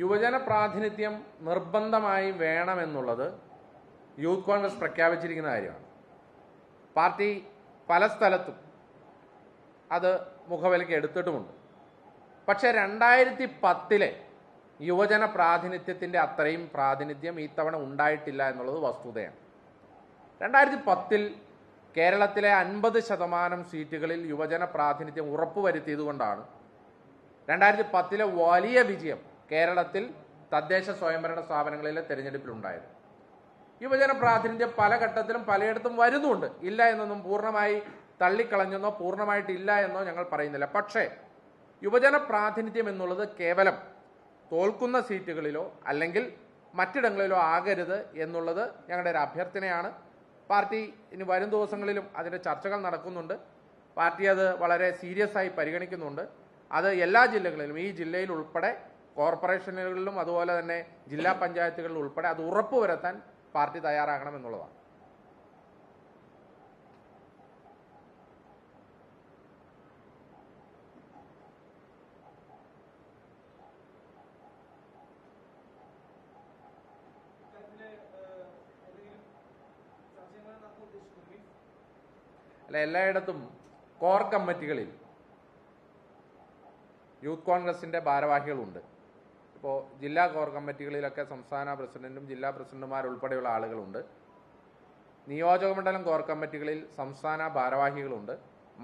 യുവജന പ്രാതിനിധ്യം നിർബന്ധമായി വേണമെന്നുള്ളത് യൂത്ത് കോൺഗ്രസ് പ്രഖ്യാപിച്ചിരിക്കുന്ന കാര്യമാണ്. പാർട്ടി പല സ്ഥലത്തും അത് മുഖവിലയ്ക്ക് എടുത്തിട്ടുമുണ്ട്. പക്ഷേ രണ്ടായിരത്തി പത്തിലെ യുവജന പ്രാതിനിധ്യത്തിന്റെ അത്രയും പ്രാതിനിധ്യം തവണ ഉണ്ടായിട്ടില്ല എന്നുള്ളത് വസ്തുതയാണ്. രണ്ടായിരത്തി പത്തിൽ കേരളത്തിലെ അൻപത് ശതമാനം സീറ്റുകളിൽ യുവജന പ്രാതിനിധ്യം ഉറപ്പുവരുത്തിയതുകൊണ്ടാണ് രണ്ടായിരത്തി പത്തിലെ വലിയ വിജയം കേരളത്തിൽ തദ്ദേശ സ്വയംഭരണ സ്ഥാപനങ്ങളിലെ തെരഞ്ഞെടുപ്പിലുണ്ടായത്. യുവജന പ്രാതിനിധ്യം പല ഘട്ടത്തിലും പലയിടത്തും വരുന്നുണ്ട്. ഇല്ല എന്നൊന്നും പൂർണമായി തള്ളിക്കളഞ്ഞെന്നോ പൂർണമായിട്ടില്ല എന്നോ ഞങ്ങൾ പറയുന്നില്ല. പക്ഷേ യുവജന പ്രാതിനിധ്യം എന്നുള്ളത് കേവലം തോൽക്കുന്ന സീറ്റുകളിലോ അല്ലെങ്കിൽ മറ്റിടങ്ങളിലോ ആകരുത് എന്നുള്ളത് ഞങ്ങളുടെ ഒരു അഭ്യർത്ഥനയാണ്. പാർട്ടി ഇനി വരും ദിവസങ്ങളിലും അതിന്റെ ചർച്ചകൾ നടക്കുന്നുണ്ട്. പാർട്ടി അത് വളരെ സീരിയസ് ആയി പരിഗണിക്കുന്നുണ്ട്. അത് എല്ലാ ജില്ലകളിലും ഈ ജില്ലയിൽ ഉൾപ്പെടെ കോർപ്പറേഷനുകളിലും അതുപോലെ തന്നെ ജില്ലാ പഞ്ചായത്തുകളിലും ഉൾപ്പെടെ അത് ഉറപ്പുവരുത്താൻ പാർട്ടി തയ്യാറാകണം എന്നുള്ളതാണ്. അല്ല എല്ലായിടത്തും കോർ കമ്മിറ്റികളിൽ യൂത്ത് കോൺഗ്രസിന്റെ ഭാരവാഹികളുണ്ട്. ഇപ്പോൾ ജില്ലാ കോർ കമ്മിറ്റികളിലൊക്കെ സംസ്ഥാന പ്രസിഡന്റും ജില്ലാ പ്രസിഡന്റുമാരുൾപ്പെടെയുള്ള ആളുകളുണ്ട്. നിയോജക മണ്ഡലം കോർ കമ്മിറ്റികളിൽ സംസ്ഥാന ഭാരവാഹികളുണ്ട്.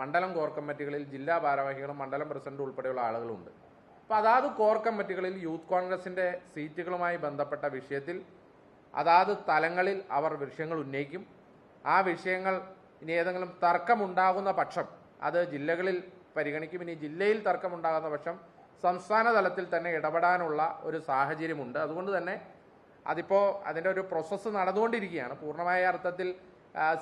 മണ്ഡലം കോർ കമ്മിറ്റികളിൽ ജില്ലാ ഭാരവാഹികളും മണ്ഡലം പ്രസിഡന്റും ഉൾപ്പെടെയുള്ള ആളുകളുണ്ട്. അപ്പോൾ അതാത് കോർ കമ്മിറ്റികളിൽ യൂത്ത് കോൺഗ്രസിന്റെ സീറ്റുകളുമായി ബന്ധപ്പെട്ട വിഷയത്തിൽ അതാത് തലങ്ങളിൽ അവർ വിഷയങ്ങൾ ഉന്നയിക്കും. ആ വിഷയങ്ങൾ ഇനി ഏതെങ്കിലും തർക്കമുണ്ടാകുന്ന പക്ഷം അത് ജില്ലകളിൽ പരിഗണിക്കും. ഇനി ജില്ലയിൽ തർക്കമുണ്ടാകുന്ന പക്ഷം സംസ്ഥാന തലത്തിൽ തന്നെ ഇടപെടാനുള്ള ഒരു സാഹചര്യമുണ്ട്. അതുകൊണ്ട് തന്നെ അതിപ്പോൾ അതിന്റെ ഒരു പ്രോസസ്സ് നടന്നുകൊണ്ടിരിക്കുകയാണ്. പൂർണമായ അർത്ഥത്തിൽ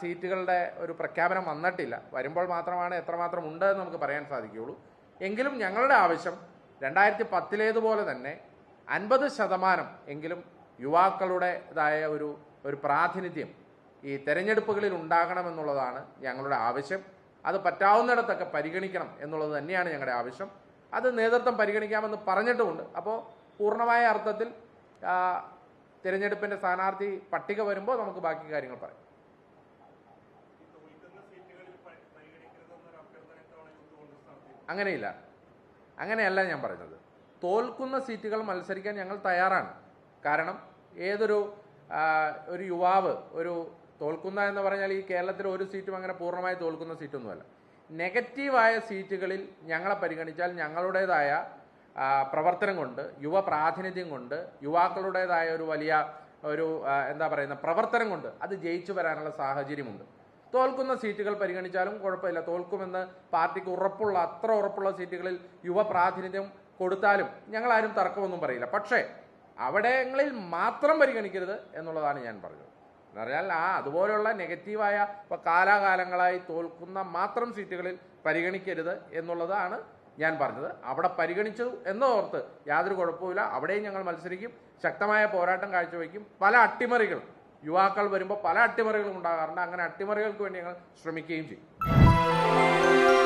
സീറ്റുകളുടെ ഒരു പ്രഖ്യാപനം വന്നിട്ടില്ല. വരുമ്പോൾ മാത്രമാണ് എത്രമാത്രം ഉണ്ട് എന്ന് നമുക്ക് പറയാൻ സാധിക്കുകയുള്ളൂ. എങ്കിലും ഞങ്ങളുടെ ആവശ്യം രണ്ടായിരത്തി പത്തിലേതുപോലെ തന്നെ അൻപത് ശതമാനം എങ്കിലും യുവാക്കളുടേതായ ഒരു ഒരു പ്രാതിനിധ്യം ഈ തെരഞ്ഞെടുപ്പുകളിൽ ഉണ്ടാകണമെന്നുള്ളതാണ് ഞങ്ങളുടെ ആവശ്യം. അത് പറ്റാവുന്നിടത്തൊക്കെ പരിഗണിക്കണം എന്നുള്ളത് തന്നെയാണ് ഞങ്ങളുടെ ആവശ്യം. അത് നേതൃത്വം പരിഗണിക്കാമെന്ന് പറഞ്ഞിട്ടുമുണ്ട്. അപ്പോൾ പൂർണമായ അർത്ഥത്തിൽ തിരഞ്ഞെടുപ്പിന്റെ സ്ഥാനാർത്ഥി പട്ടിക വരുമ്പോൾ നമുക്ക് ബാക്കി കാര്യങ്ങൾ പറയാം. അങ്ങനെയില്ല. അങ്ങനെയല്ല ഞാൻ പറഞ്ഞത്. തോൽക്കുന്ന സീറ്റുകൾ മത്സരിക്കാൻ ഞങ്ങൾ തയ്യാറാണ്. കാരണം ഏതൊരു ഒരു യുവാവ് ഒരു തോൽക്കുന്ന എന്ന് പറഞ്ഞാൽ ഈ കേരളത്തിൽ ഒരു സീറ്റും അങ്ങനെ പൂർണമായി തോൽക്കുന്ന സീറ്റൊന്നുമല്ല. നെഗറ്റീവായ സീറ്റുകളിൽ ഞങ്ങളെ പരിഗണിച്ചാൽ ഞങ്ങളുടേതായ പ്രവർത്തനം കൊണ്ട് യുവ പ്രാതിനിധ്യം കൊണ്ട് യുവാക്കളുടേതായ ഒരു വലിയ ഒരു എന്താ പറയുന്ന പ്രവർത്തനം കൊണ്ട് അത് ജയിച്ചു വരാനുള്ള സാഹചര്യമുണ്ട്. തോൽക്കുന്ന സീറ്റുകൾ പരിഗണിച്ചാലും കുഴപ്പമില്ല. തോൽക്കുമെന്ന് പാർട്ടിക്ക് ഉറപ്പുള്ള അത്ര ഉറപ്പുള്ള സീറ്റുകളിൽ യുവ പ്രാതിനിധ്യം കൊടുത്താലും ഞങ്ങളാരും തർക്കമൊന്നും പറയില്ല. പക്ഷേ അവിടെങ്ങളിൽ മാത്രം പരിഗണിക്കരുത് എന്നുള്ളതാണ് ഞാൻ പറഞ്ഞത്. എന്ന് പറഞ്ഞാൽ ആ അതുപോലുള്ള നെഗറ്റീവായ ഇപ്പൊ കാലാകാലങ്ങളായി തോൽക്കുന്ന മാത്രം സീറ്റുകളിൽ പരിഗണിക്കരുത് എന്നുള്ളതാണ് ഞാൻ പറഞ്ഞത്. അവിടെ പരിഗണിച്ചു എന്നോർത്ത് യാതൊരു കുഴപ്പമില്ല അവിടെയും ഞങ്ങൾ മത്സരിക്കും. ശക്തമായ പോരാട്ടം കാഴ്ചവെക്കും പല അട്ടിമറികൾ യുവാക്കൾ വരുമ്പോൾ പല അട്ടിമറികളും ഉണ്ടാകാറുണ്ട്. അങ്ങനെ അട്ടിമറികൾക്ക് വേണ്ടി ഞങ്ങൾ ശ്രമിക്കുകയും ചെയ്യും.